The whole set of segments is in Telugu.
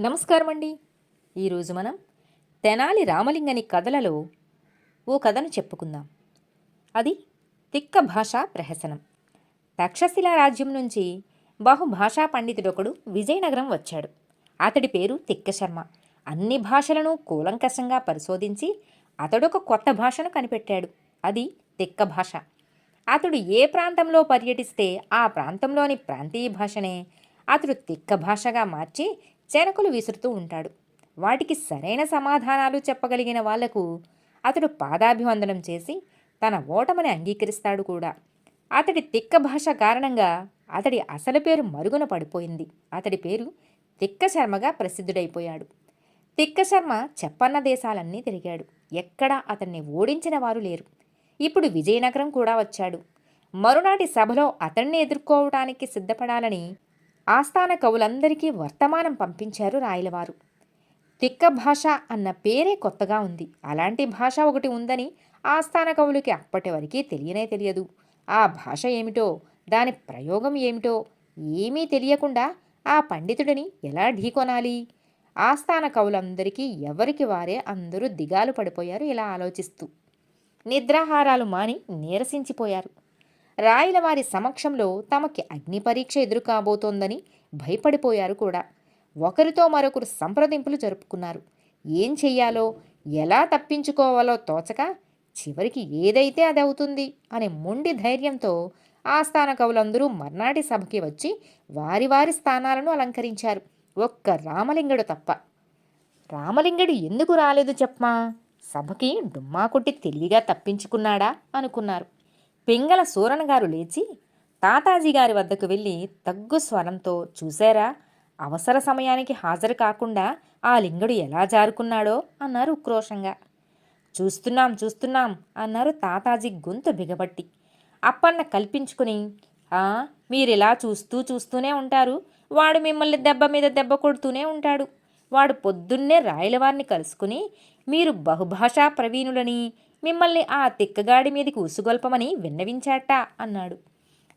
నమస్కారం అండి ఈరోజు మనం తెనాలి రామలింగని కథలలో ఓ కథను చెప్పుకుందాం. అది తిక్క భాషా ప్రహసనం. తక్షశిల రాజ్యం నుంచి బహుభాషా పండితుడొకడు విజయనగరం వచ్చాడు. అతడి పేరు తిక్క శర్మ. అన్ని భాషలను కూలంకషంగా పరిశోధించి అతడొక కొత్త భాషను కనిపెట్టాడు. అది తిక్క భాష. అతడు ఏ ప్రాంతంలో పర్యటిస్తే ఆ ప్రాంతంలోని ప్రాంతీయ భాషనే అతడు తిక్క భాషగా మార్చి చెనకులు విసురుతూ ఉంటాడు. వాటికి సరైన సమాధానాలు చెప్పగలిగిన వాళ్ళకు అతడు పాదాభివందనం చేసి తన ఓటమని అంగీకరిస్తాడు కూడా. అతడి తిక్క భాష కారణంగా అతడి అసలు పేరు మరుగున పడిపోయింది. అతడి పేరు తిక్క శర్మగా ప్రసిద్ధుడైపోయాడు. తిక్క శర్మ చెప్పన్న దేశాలన్నీ తిరిగాడు. ఎక్కడా అతన్ని ఓడించిన వారు లేరు. ఇప్పుడు విజయనగరం కూడా వచ్చాడు. మరునాటి సభలో అతన్ని ఎదుర్కోవటానికి సిద్ధపడాలని ఆస్థాన కవులందరికీ వర్తమానం పంపించారు రాయలవారు. తిక్క భాష అన్న పేరే కొత్తగా ఉంది. అలాంటి భాష ఒకటి ఉందని ఆస్థాన కవులకి అప్పటి వరకు తెలియనే తెలియదు. ఆ భాష ఏమిటో దాని ప్రయోగం ఏమిటో ఏమీ తెలియకుండా ఆ పండితుడిని ఎలా ఢీకొనాలి? ఆస్థాన కవులందరికీ ఎవరికి వారే అందరూ దిగాలు పడిపోయారు ఇలా ఆలోచిస్తూ. నిద్రాహారాలు మాని నీరసించిపోయారు. రాయల వారి సమక్షంలో తమకి అగ్ని పరీక్ష ఎదురు కాబోతోందని భయపడిపోయారు కూడా. ఒకరితో మరొకరు సంప్రదింపులు జరుపుకున్నారు. ఏం చెయ్యాలో ఎలా తప్పించుకోవాలో తోచక చివరికి ఏదైతే అది అవుతుంది అనే మొండి ధైర్యంతో ఆస్థాన కవులందరూ మర్నాటి సభకి వచ్చి వారి వారి స్థానాలను అలంకరించారు. ఒక్క రామలింగడు తప్ప. రామలింగడు ఎందుకు రాలేదు చెప్పమా? సభకి డుమ్మా కొట్టి తెలివిగా తప్పించుకున్నాడా? అనుకున్నారు. పింగళ సూరణగారు లేచి తాతాజీ గారి వద్దకు వెళ్ళి తగ్గు స్వరంతో చూశారా? అవసర సమయానికి హాజరు కాకుండా ఆ లింగడు ఎలా జారుకున్నాడో అన్నారు ఉక్రోషంగా. చూస్తున్నాం చూస్తున్నాం అన్నారు తాతాజీ గొంతు బిగబట్టి అప్పన్న కల్పించుకుని మీరిలా చూస్తూ చూస్తూనే ఉంటారు. వాడు మిమ్మల్ని దెబ్బ మీద దెబ్బ కొడుతూనే ఉంటాడు. వాడు పొద్దున్నే రాయలవారిని కలుసుకుని మీరు బహుభాషా ప్రవీణులని మిమ్మల్ని ఆ తిక్కగాడి మీదకి ఉసుగొల్పమని విన్నవించాట అన్నాడు.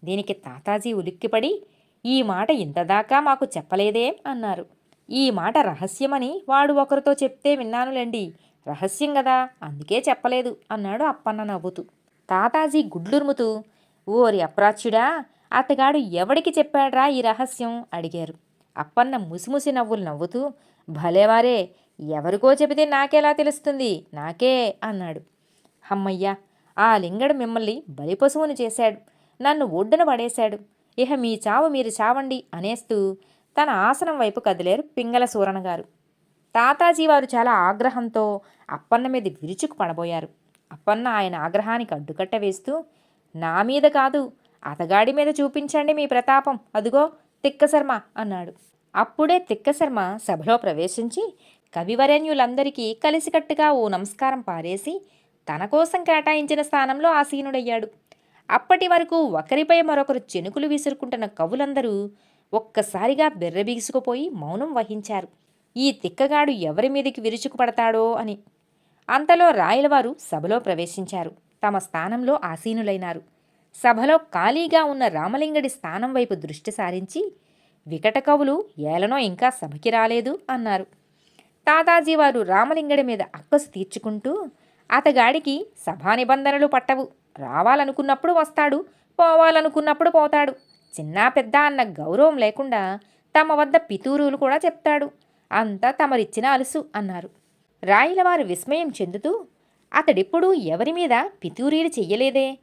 దీనికి తాతాజీ ఉలిక్కిపడి ఈ మాట ఇంతదాకా మాకు చెప్పలేదే అన్నారు. ఈ మాట రహస్యమని వాడు ఒకరితో చెప్తే విన్నానులేండి. రహస్యం కదా అందుకే చెప్పలేదు అన్నాడు అప్పన్న నవ్వుతూ. తాతాజీ గుడ్లురుముతూ ఓరి అప్రాచ్యుడా అతగాడు ఎవడికి చెప్పాడ్రా ఈ రహస్యం? అడిగారు. అప్పన్న ముసిముసి నవ్వులు నవ్వుతూ భలేవారే ఎవరికో చెబితే నాకెలా తెలుస్తుంది? నాకే అన్నాడు. హమ్మయ్యా ఆ లింగడు మిమ్మల్ని బలిపశువును చేశాడు. నన్ను ఒడ్డున పడేశాడు. ఇహ మీ చావు మీరు చావండి అనేస్తూ తన ఆసనం వైపు కదిలేరు పింగళ సూరణ గారు. తాతాజీ వారు చాలా ఆగ్రహంతో అప్పన్న మీద విరుచుకు పడబోయారు. అప్పన్న ఆయన ఆగ్రహానికి అడ్డుకట్ట వేస్తూ నా మీద కాదు అతగాడి మీద చూపించండి మీ ప్రతాపం. అదుగో తిక్కశర్మ అన్నాడు. అప్పుడే తిక్కశర్మ సభలో ప్రవేశించి కవివరేణ్యులందరికీ కలిసికట్టుగా ఓ నమస్కారం పారేసి తన కోసం కేటాయించిన స్థానంలో ఆసీనుడయ్యాడు అప్పటి వరకు ఒకరిపై మరొకరు చెనుకులు విసురుకుంటున్న కవులందరూ ఒక్కసారిగా బెర్రబీసుకుపోయి మౌనం వహించారు. ఈ తిక్కగాడు ఎవరి మీదకి విరుచుకుపడతాడో అని. అంతలో రాయలవారు సభలో ప్రవేశించారు. తమ స్థానంలో ఆసీనులైనారు సభలో ఖాళీగా ఉన్న రామలింగడి స్థానం వైపు దృష్టి సారించి వికట కవులు ఏలనో ఇంకా సభకి రాలేదు అన్నారు. తాతాజీ వారు రామలింగడి మీద అక్కసు తీర్చుకుంటూ అతగాడికి సభా నిబంధనలు పట్టవు. రావాలనుకున్నప్పుడు వస్తాడు పోవాలనుకున్నప్పుడు పోతాడు. చిన్న పెద్ద అన్న గౌరవం లేకుండా తమ వద్ద పితూరులు కూడా చెప్తాడు. అంతా తమరిచ్చిన అలుసు అన్నారు. రాయలవారు విస్మయం చెందుతూ అతడిప్పుడు ఎవరి మీద పితూరీలు చెయ్యలేదే?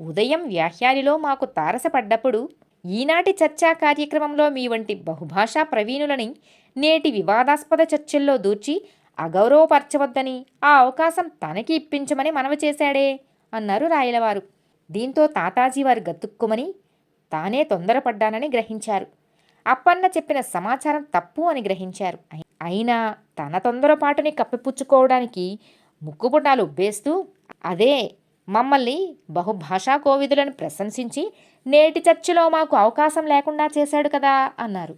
ఉదయం వ్యాఖ్యానిలో మాకు తారసపడ్డప్పుడు ఈనాటి చర్చా కార్యక్రమంలో మీ వంటి బహుభాషా ప్రవీణులని నేటి వివాదాస్పద చర్చల్లో దూర్చి అగౌరవపరచవద్దని ఆ అవకాశం తనకి ఇప్పించమని మనవి చేశాడే అన్నారు రాయలవారు. దీంతో తాతాజీ వారు గతుక్కుమని తానే తొందరపడ్డానని గ్రహించారు. అప్పన్న చెప్పిన సమాచారం తప్పు అని గ్రహించారు. అయినా తన తొందరపాటుని కప్పిపుచ్చుకోవడానికి ముక్కుపుటాలు ఉబ్బేస్తూ అదే మమ్మల్ని బహుభాషా కోవిదులను ప్రశంసించి నేటి చర్చలో మాకు అవకాశం లేకుండా చేశాడు కదా అన్నారు.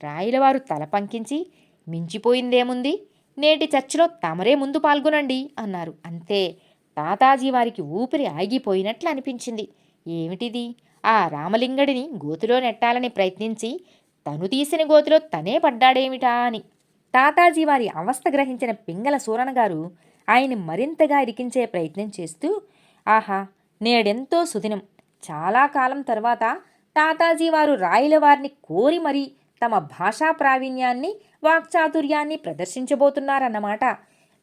రాయలవారు తల పంకించి మించిపోయిందేముంది? నేటి చర్చలో తమరే ముందు పాల్గొనండి అన్నారు. అంతే. తాతాజీ వారికి ఊపిరి ఆగిపోయినట్లు అనిపించింది. ఏమిటిది? ఆ రామలింగడిని గోతిలో నెట్టాలని ప్రయత్నించి తను తీసిన గోతిలో తనే పడ్డాడేమిటా అని. తాతాజీ వారి అవస్థ గ్రహించిన పింగళ సూరణ గారు మరింతగా ఇరికించే ప్రయత్నం చేస్తూ ఆహా నేడెంతో సుదినం. చాలా కాలం తర్వాత తాతాజీ వారు రాయల వారిని కోరి మరీ తమ భాషా ప్రావీణ్యాన్ని వాక్చాతుర్యాన్ని ప్రదర్శించబోతున్నారన్నమాట.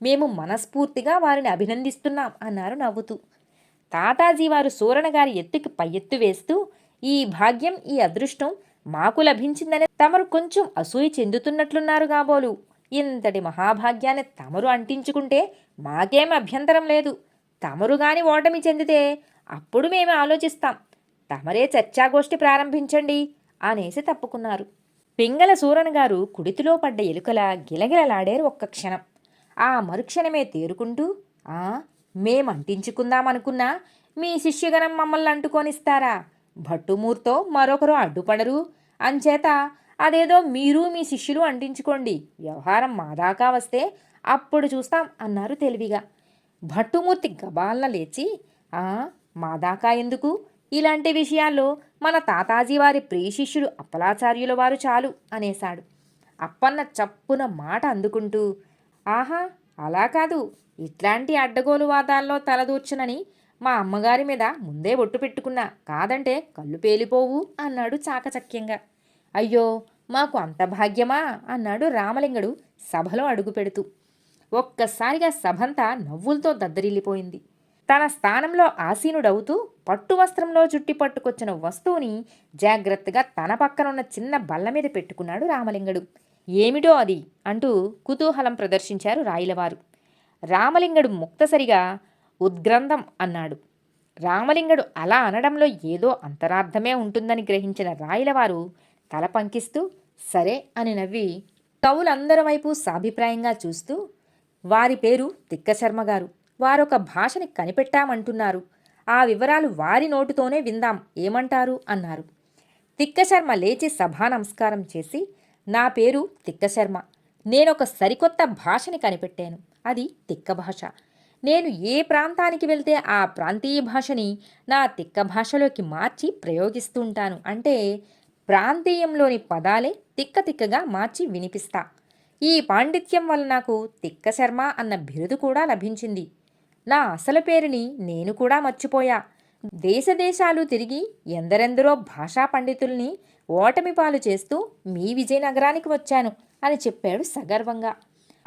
మేము మనస్ఫూర్తిగా వారిని అభినందిస్తున్నాం అన్నారు నవ్వుతూ. తాతాజీ వారు సూరణ గారి ఎత్తుకి పై ఎత్తు వేస్తూ ఈ భాగ్యం ఈ అదృష్టం మాకు లభించిందని తమరు కొంచెం అసూయ చెందుతున్నట్లున్నారు కాబోలు. ఇంతటి మహాభాగ్యాన్ని తమరు అంటించుకుంటే మాకేం అభ్యంతరం లేదు. తమరు గాని ఓటమి చెందితే అప్పుడు మేము ఆలోచిస్తాం. తమరే చర్చాగోష్ఠి ప్రారంభించండి అనేసి తప్పుకున్నారు. పింగళ సూరన్ గారు కుడితిలో పడ్డ ఎలుకలా గిలగిలలాడారు ఒక్క క్షణం. ఆ మరుక్షణమే తేరుకుంటూ ఆ మేమంటించుకుందామనుకున్నా మీ శిష్యగణం మమ్మల్ని అంటుకొనిస్తారా? భట్టుమూర్తో మరొకరు అడ్డుపడరు. అంచేత అదేదో మీరు మీ శిష్యులు అంటించుకోండి. వ్యవహారం మా దాకా వస్తే అప్పుడు చూస్తాం అన్నారు తెలివిగా. భట్టుమూర్తి గబాలన లేచి ఆ మా దాకా ఎందుకు? ఇలాంటి విషయాల్లో మన తాతాజీ వారి ప్రియశిష్యుడు అప్పలాచార్యుల వారు చాలు అనేశాడు. అప్పన్న చప్పున మాట అందుకుంటూ ఆహా అలా కాదు. ఇట్లాంటి అడ్డగోలు వాదాల్లో తలదూర్చునని మా అమ్మగారి మీద ముందే బొట్టు పెట్టుకున్నా. కాదంటే కళ్ళు పేలిపోవు అన్నాడు చాకచక్యంగా. అయ్యో మాకు అంత భాగ్యమా అన్నాడు రామలింగడు సభలో అడుగు పెడుతూ. ఒక్కసారిగా సభంతా నవ్వులతో దద్దరిల్లిపోయింది. తన స్థానంలో ఆసీనుడవుతూ పట్టు వస్త్రంలో జుట్టి పట్టుకొచ్చిన వస్తువుని జాగ్రత్తగా తన పక్కనున్న చిన్న బల్ల మీద పెట్టుకున్నాడు రామలింగడు. ఏమిటో అది? అంటూ కుతూహలం ప్రదర్శించారు రాయిలవారు. రామలింగడు ముక్తసరిగా ఉద్గ్రంథం అన్నాడు. రామలింగడు అలా అనడంలో ఏదో అంతరార్థమే ఉంటుందని గ్రహించిన రాయలవారు తల పంకిస్తూ సరే అని నవ్వి కవులందరి వైపు సాభిప్రాయంగా చూస్తూ వారి పేరు తిక్కశర్మ గారు. వారొక భాషని కనిపెట్టామంటున్నారు. ఆ వివరాలు వారి నోటుతోనే విందాం ఏమంటారు? అన్నారు. తిక్కశర్మ లేచి సభా నమస్కారం చేసి నా పేరు తిక్కశర్మ. నేనొక సరికొత్త భాషని కనిపెట్టాను. అది తిక్క భాష. నేను ఏ ప్రాంతానికి వెళ్తే ఆ ప్రాంతీయ భాషని నా తిక్క భాషలోకి మార్చి ప్రయోగిస్తూ ఉంటాను. అంటే ప్రాంతీయంలోని పదాలే తిక్క తిక్కగా మార్చి వినిపిస్తా. ఈ పాండిత్యం వల్ల నాకు తిక్క శర్మ అన్న బిరుదు కూడా లభించింది. నా అసలు పేరుని నేను కూడా మర్చిపోయా. దేశదేశాలు తిరిగి ఎందరెందరో భాషా పండితుల్ని ఓటమి పాలు చేస్తూ మీ విజయనగరానికి వచ్చాను అని చెప్పాడు సగర్వంగా.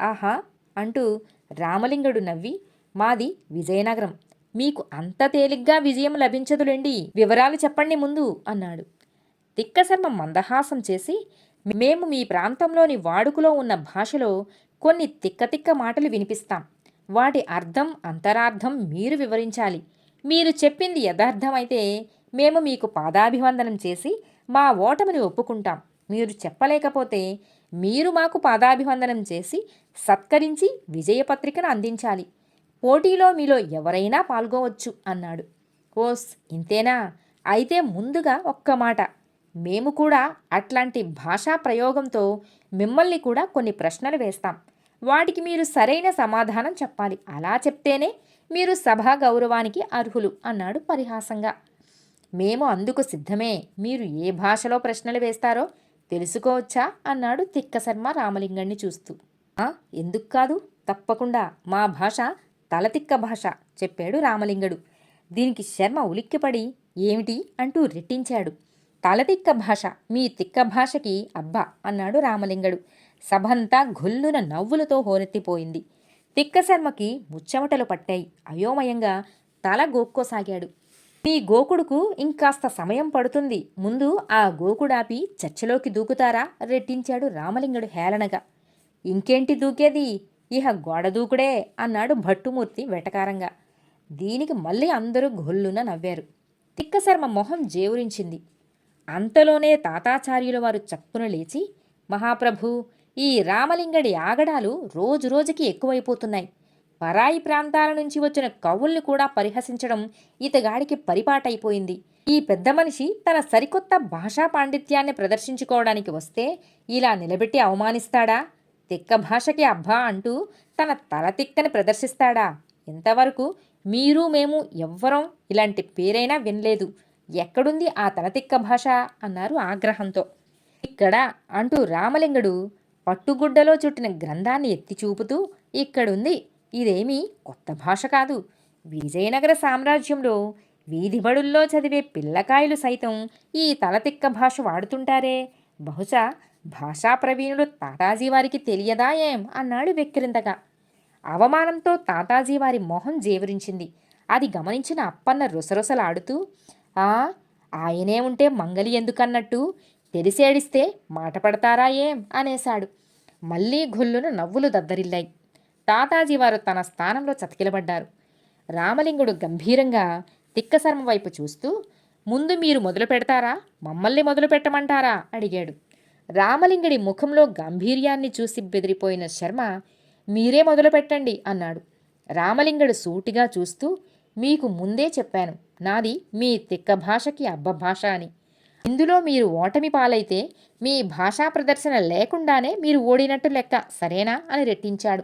ఆహా! అంటూ రామలింగుడు నవ్వి మాది విజయనగరం. మీకు అంత తేలిగ్గా విజయం లభించదులేండి వివరాలు చెప్పండి ముందు అన్నాడు. తిక్కశర్మ మందహాసం చేసి మేము మీ ప్రాంతంలోని వాడుకలో ఉన్న భాషలో కొన్ని తిక్క తిక్క మాటలు వినిపిస్తాం. వాటి అర్థం అంతరార్థం మీరు వివరించాలి. మీరు చెప్పింది యథార్థమైతే మేము మీకు పాదాభివందనం చేసి మా ఓటమిని ఒప్పుకుంటాం. మీరు చెప్పలేకపోతే మీరు మాకు పాదాభివందనం చేసి సత్కరించి విజయపత్రికను అందించాలి. పోటీలో మీలో ఎవరైనా పాల్గొవచ్చు అన్నాడు. ఓస్ ఇంతేనా? అయితే ముందుగా ఒక్క మాట. మేము కూడా అట్లాంటి భాషా ప్రయోగంతో మిమ్మల్ని కూడా కొన్ని ప్రశ్నలు వేస్తాం. వాటికి మీరు సరైన సమాధానం చెప్పాలి. అలా చెప్తేనే మీరు సభా గౌరవానికి అర్హులు అన్నాడు పరిహాసంగా. మేము అందుకు సిద్ధమే. మీరు ఏ భాషలో ప్రశ్నలు వేస్తారో తెలుసుకోవచ్చా? అన్నాడు తిక్కశర్మ రామలింగణ్ణి చూస్తూ. ఎందుకు కాదు? తప్పకుండా. మా భాష తలతిక్క భాష చెప్పాడు రామలింగడు. దీనికి శర్మ ఉలిక్కిపడి ఏమిటి అంటూ రెట్టించాడు. తలతిక్క భాష మీ తిక్క భాషకి అబ్బా అన్నాడు రామలింగడు. సభంతా గొల్లున నవ్వులతో హోరెత్తిపోయింది. తిక్కశర్మకి ముచ్చెమటలు పట్టాయి. అయోమయంగా తల గోక్కోసాగాడు. నీ గోకుడుకు ఇంకాస్త సమయం పడుతుంది. ముందు ఆ గోకుడాపి చర్చలోకి దూకుతారా? రెట్టించాడు రామలింగుడు హేళనగా. ఇంకేంటి దూకేది? ఇహ గోడ దూకుడే అన్నాడు భట్టుమూర్తి వెటకారంగా. దీనికి మళ్ళీ అందరూ గొల్లున నవ్వారు. తిక్కశర్మ మొహం జేవురించింది. అంతలోనే తాతాచార్యుల వారు చప్పున లేచి మహాప్రభు ఈ రామలింగడి ఆగడాలు రోజురోజుకి ఎక్కువైపోతున్నాయి. పరాయి ప్రాంతాల నుంచి వచ్చిన కవుల్ని కూడా పరిహసించడం ఇతగాడికి పరిపాటైపోయింది. ఈ పెద్ద మనిషి తన సరికొత్త భాషా పాండిత్యాన్ని ప్రదర్శించుకోవడానికి వస్తే ఇలా నిలబెట్టి అవమానిస్తాడా? తిక్క భాషకి అబ్బా అంటూ తన తల తిక్కని ప్రదర్శిస్తాడా? ఇంతవరకు మీరు మేము ఎవ్వరం ఇలాంటి పేరైనా వినలేదు. ఎక్కడుంది ఆ తలతిక్క భాష? అన్నారు ఆగ్రహంతో. ఇక్కడ అంటూ రామలింగుడు పట్టుగుడ్డలో చుట్టిన గ్రంథాన్ని ఎత్తి చూపుతూ ఇక్కడుంది. ఇదేమీ కొత్త భాష కాదు. విజయనగర సామ్రాజ్యంలో వీధిబడుల్లో చదివే పిల్లకాయలు సైతం ఈ తలతిక్క భాష వాడుతుంటారే. బహుశా భాషా ప్రవీణుడు తాతాజీ వారికి తెలియదా ఏం అన్నాడు వెక్కిరింతగా. అవమానంతో తాతాజీ వారి మొహం జేవరించింది. అది గమనించిన అప్పన్న రుసరుసలాడుతూ ఆ ఆయనే ఉంటే మంగలి ఎందుకన్నట్టు? తెరిసేడిస్తే మాట పడతారా ఏం? అనేశాడు. మళ్ళీ గొల్లును నవ్వులు దద్దరిల్లాయి. తాతాజీ వారు తన స్థానంలో చతికిలబడ్డారు. రామలింగుడు గంభీరంగా తిక్కశర్మ వైపు చూస్తూ ముందు మీరు మొదలు పెడతారా? మమ్మల్ని మొదలు పెట్టమంటారా? అడిగాడు. రామలింగుడి ముఖంలో గాంభీర్యాన్ని చూసి బెదిరిపోయిన శర్మ మీరే మొదలు పెట్టండి అన్నాడు. రామలింగుడు సూటిగా చూస్తూ మీకు ముందే చెప్పాను. నాది మీ తిక్క భాషకి అబ్బ భాష అని. ఇందులో మీరు ఓటమి పాలైతే మీ భాషా ప్రదర్శన లేకుండానే మీరు ఓడినట్టు లెక్క సరేనా అని రెట్టించాడు.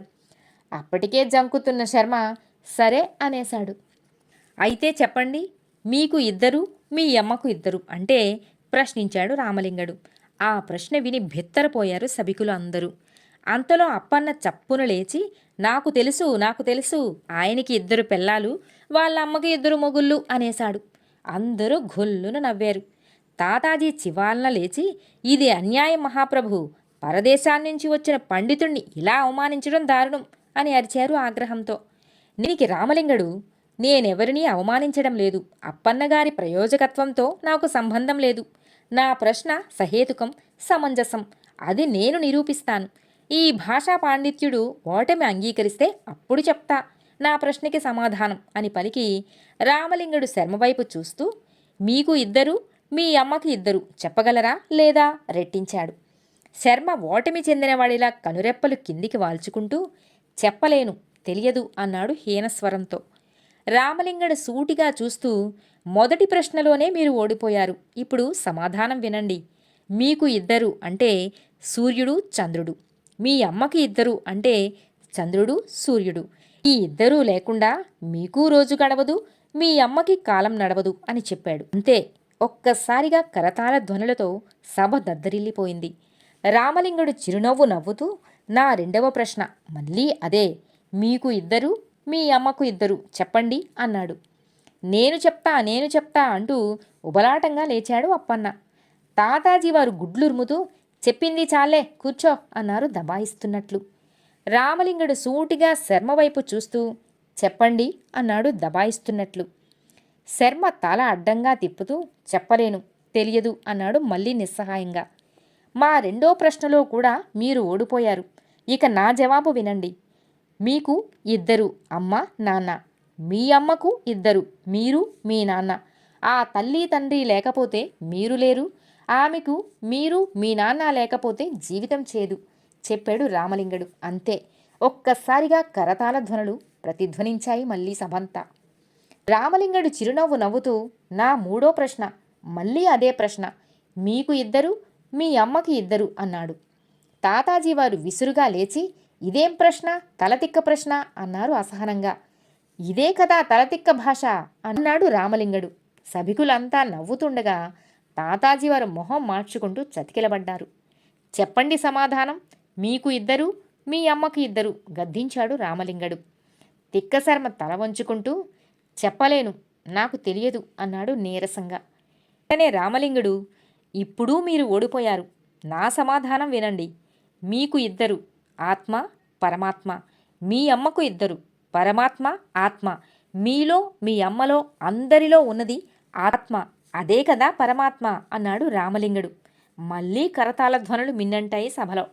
అప్పటికే జంకుతున్న శర్మ సరే అనేశాడు. అయితే చెప్పండి మీకు ఇద్దరు మీ అమ్మకు ఇద్దరు అంటే ప్రశ్నించాడు రామలింగడు. ఆ ప్రశ్న విని బిత్తరపోయారు సభికులు అందరూ. అంతలో అప్పన్న చప్పున లేచి నాకు తెలుసు నాకు తెలుసు ఆయనకి ఇద్దరు పిల్లాలు వాళ్ళ అమ్మకి ఇద్దరు మొగుళ్ళు అనేశాడు. అందరూ గొల్లున నవ్వారు. తాతాజీ చివాలన లేచి ఇది అన్యాయం మహాప్రభు పరదేశాన్నించి వచ్చిన పండితుణ్ణి ఇలా అవమానించడం దారుణం అని అరిచారు ఆగ్రహంతో. దీనికి రామలింగడు నేనెవరినీ అవమానించడం లేదు. అప్పన్నగారి ప్రయోజకత్వంతో నాకు సంబంధం లేదు. నా ప్రశ్న సహేతుకం సమంజసం. అది నేను నిరూపిస్తాను. ఈ భాషా పాండిత్యుడు ఓటమి అంగీకరిస్తే అప్పుడు చెప్తా. నా ప్రశ్నకి సమాధానం అని పలికి రామలింగుడు శర్మవైపు చూస్తూ మీకు ఇద్దరు మీ అమ్మకి ఇద్దరు చెప్పగలరా లేదా రెట్టించాడు. శర్మ ఓటమి చెందినవాడిలా కనురెప్పలు కిందికి వాల్చుకుంటూ చెప్పలేను తెలియదు అన్నాడు హీనస్వరంతో రామలింగడు సూటిగా చూస్తూ మొదటి ప్రశ్నలోనే మీరు ఓడిపోయారు. ఇప్పుడు సమాధానం వినండి. మీకు ఇద్దరు అంటే సూర్యుడు చంద్రుడు. మీ అమ్మకి ఇద్దరు అంటే చంద్రుడు సూర్యుడు. ఈ ఇద్దరూ లేకుండా మీకు రోజు గడవదు మీ అమ్మకి కాలం నడవదు అని చెప్పాడు. అంతే. ఒక్కసారిగా కరతాళ ధ్వనులతో సభ దద్దరిల్లిపోయింది. రామలింగుడు చిరునవ్వు నవ్వుతూ నా రెండవ ప్రశ్న మళ్ళీ అదే మీకు ఇద్దరు మీ అమ్మకు ఇద్దరు చెప్పండి అన్నాడు. నేను చెప్తా నేను చెప్తా అంటూ ఉబలాటంగా లేచాడు అప్పన్న. తాతాజీ వారు గుడ్లురుముతూ చెప్పింది చాలే కూర్చో అన్నారు దబాయిస్తున్నట్లు. రామలింగుడు సూటిగా శర్మ వైపు చూస్తూ చెప్పండి అన్నాడు దబాయిస్తున్నట్లు. శర్మ తల అడ్డంగా తిప్పుతూ చెప్పలేను తెలియదు అన్నాడు మళ్ళీ నిస్సహాయంగా. మా రెండో ప్రశ్నలో కూడా మీరు ఓడిపోయారు. ఇక నా జవాబు వినండి. మీకు ఇద్దరు అమ్మ నాన్న. మీ అమ్మకు ఇద్దరు మీరు మీ నాన్న. ఆ తల్లి తండ్రి లేకపోతే మీరు లేరు. ఆమెకు మీరు మీ నాన్న లేకపోతే జీవితం చేదు చెప్పాడు రామలింగడు. అంతే. ఒక్కసారిగా కరతాల ధ్వనులు ప్రతిధ్వనించాయి మళ్ళీ సభంతా. రామలింగడు చిరునవ్వు నవ్వుతూ నా మూడో ప్రశ్న మళ్ళీ అదే ప్రశ్న మీకు ఇద్దరు మీ అమ్మకి ఇద్దరు అన్నాడు. తాతాజీ వారు విసురుగా లేచి ఇదేం ప్రశ్న తలతిక్క ప్రశ్న అన్నారు అసహనంగా. ఇదే కదా తలతిక్క భాష అన్నాడు రామలింగడు. సభికులంతా నవ్వుతుండగా తాతాజీ వారు మొహం మార్చుకుంటూ చతికిలబడ్డారు. చెప్పండి సమాధానం మీకు ఇద్దరు మీ అమ్మకి ఇద్దరు గద్దించాడు రామలింగడు. తిక్కశర్మ తల వంచుకుంటూ చెప్పలేను నాకు తెలియదు అన్నాడు నీరసంగా. వెంటనే రామలింగుడు ఇప్పుడు మీరు ఓడిపోయారు. నా సమాధానం వినండి. మీకు ఇద్దరు ఆత్మ పరమాత్మ. మీ అమ్మకు ఇద్దరు పరమాత్మ ఆత్మ. మీలో మీ అమ్మలో అందరిలో ఉన్నది ఆత్మ. అదే కదా పరమాత్మ అన్నాడు రామలింగుడు. మళ్ళీ కరతాళ ధ్వనులు మిన్నంటాయి సభలో.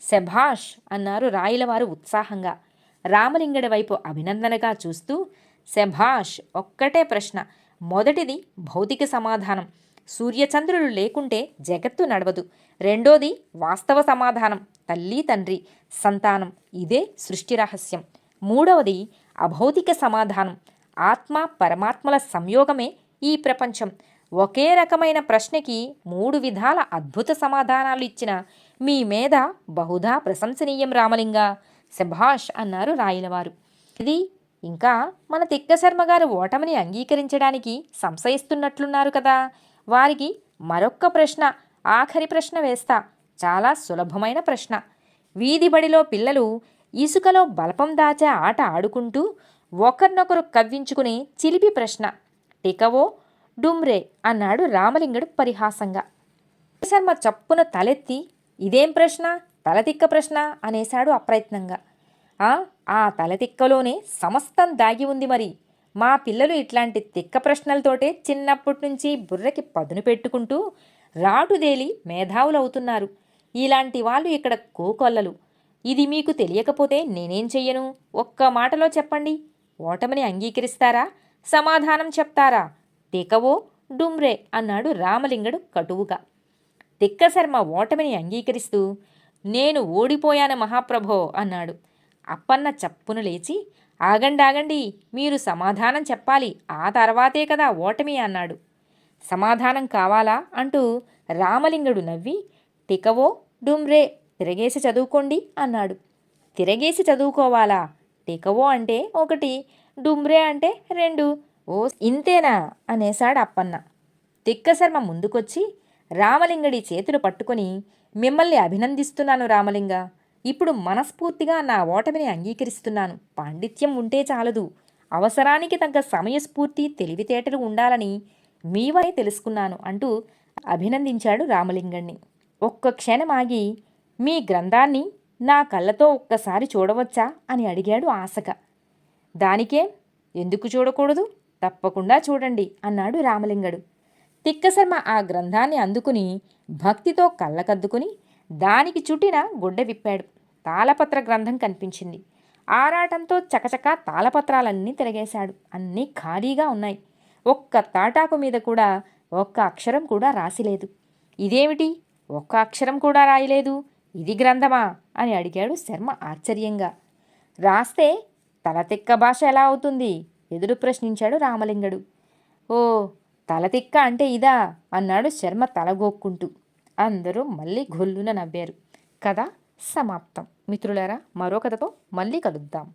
శభాష్ అన్నారు రాయిలవారు ఉత్సాహంగా. రామలింగడి వైపు అభినందనగా చూస్తూ శభాష్ ఒక్కటే ప్రశ్న. మొదటిది భౌతిక సమాధానం. సూర్యచంద్రులు లేకుంటే జగత్తు నడవదు. రెండోది వాస్తవ సమాధానం తల్లి తండ్రి సంతానం. ఇదే సృష్టి రహస్యం. మూడవది అభౌతిక సమాధానం. ఆత్మ పరమాత్మల సంయోగమే ఈ ప్రపంచం. ఒకే రకమైన ప్రశ్నకి మూడు విధాల అద్భుత సమాధానాలు ఇచ్చిన మీ మీద బహుధా ప్రశంసనీయం రామలింగ శభాష్ అన్నారు రాయలవారు. ఇది ఇంకా మన తిక్కశర్మ గారు ఓటమిని అంగీకరించడానికి సంశయిస్తున్నట్లున్నారు కదా. వారికి మరొక్క ప్రశ్న ఆఖరి ప్రశ్న వేస్తా. చాలా సులభమైన ప్రశ్న. వీధి బడిలో పిల్లలు ఇసుకలో బలపం దాచే ఆట ఆడుకుంటూ ఒకరినొకరు కవ్వించుకునే చిలిపి ప్రశ్న. టికవో డుమ్రే అన్నాడు రామలింగుడు పరిహాసంగా. శర్మ చప్పున తలెత్తి ఇదేం ప్రశ్న? తలతిక్క ప్రశ్న? అనేశాడు అప్రయత్నంగా. ఆ? తల తలతిక్కలోనే సమస్తం దాగి ఉంది మరి. మా పిల్లలు ఇట్లాంటి తిక్క ప్రశ్నలతోటే చిన్నప్పటి నుంచి బుర్రకి పదును పెట్టుకుంటూ రాటుదేలి మేధావులవుతున్నారు. ఇలాంటి వాళ్ళు ఇక్కడ కోకొల్లలు. ఇది మీకు తెలియకపోతే నేనేం చెయ్యను? ఒక్క మాటలో చెప్పండి. ఓటమిని అంగీకరిస్తారా? సమాధానం చెప్తారా? తికవో డుమ్రే అన్నాడు రామలింగడు కటువుగా. తిక్కశర్మ ఓటమిని అంగీకరిస్తూ నేను ఓడిపోయాను మహాప్రభో అన్నాడు. అప్పన్న చప్పున లేచి ఆగండి ఆగండి మీరు సమాధానం చెప్పాలి ఆ తర్వాతే కదా ఓటమి అన్నాడు. సమాధానం కావాలా? అంటూ రామలింగడు నవ్వి టికవో డుమ్రే తిరగేసి చదువుకోండి అన్నాడు. తిరగేసి చదువుకోవాలా? టికవో అంటే ఒకటి డుమ్రే అంటే రెండు ఓ ఇంతేనా? అనేశాడు అప్పన్న. తిక్కశర్మ ముందుకొచ్చి రామలింగడి చేతులు పట్టుకొని మిమ్మల్ని అభినందిస్తున్నాను రామలింగ. ఇప్పుడు మనస్ఫూర్తిగా నా ఓటమిని అంగీకరిస్తున్నాను. పాండిత్యం ఉంటే చాలదు. అవసరానికి తగ్గ సమయస్ఫూర్తి తెలివితేటలు ఉండాలని మీవని తెలుసుకున్నాను అంటూ అభినందించాడు రామలింగణ్ణి. ఒక్క క్షణం ఆగి మీ గ్రంథాన్ని నా కళ్ళతో ఒక్కసారి చూడవచ్చా? అని అడిగాడు ఆశగా దానికే ఎందుకు చూడకూడదు? తప్పకుండా చూడండి అన్నాడు రామలింగడు. తిక్కశర్మ ఆ గ్రంథాన్ని అందుకుని భక్తితో కళ్ళకద్దుకుని దానికి చుట్టిన గుడ్డ విప్పాడు. తాళపత్ర గ్రంథం కనిపించింది. ఆరాటంతో చకచక తాళపత్రాలన్నీ తిరగేశాడు. అన్నీ ఖాళీగా ఉన్నాయి. ఒక్క తాటాకు మీద కూడా ఒక్క అక్షరం కూడా రాసిలేదు. ఇదేమిటి? ఒక్క అక్షరం కూడా రాయలేదు? ఇది గ్రంథమా? అని అడిగాడు శర్మ ఆశ్చర్యంగా. రాస్తే తలతిక్క భాష ఎలా అవుతుంది? ఎదురు ప్రశ్నించాడు రామలింగడు. ఓ తలతిక్క అంటే ఇదా? అన్నాడు శర్మ తలగోక్కుంటూ. అందరూ మళ్ళీ గొల్లున నవ్వారు. కథ సమాప్తం. మిత్రులారా మరో కథతో మళ్ళీ కలుద్దాం.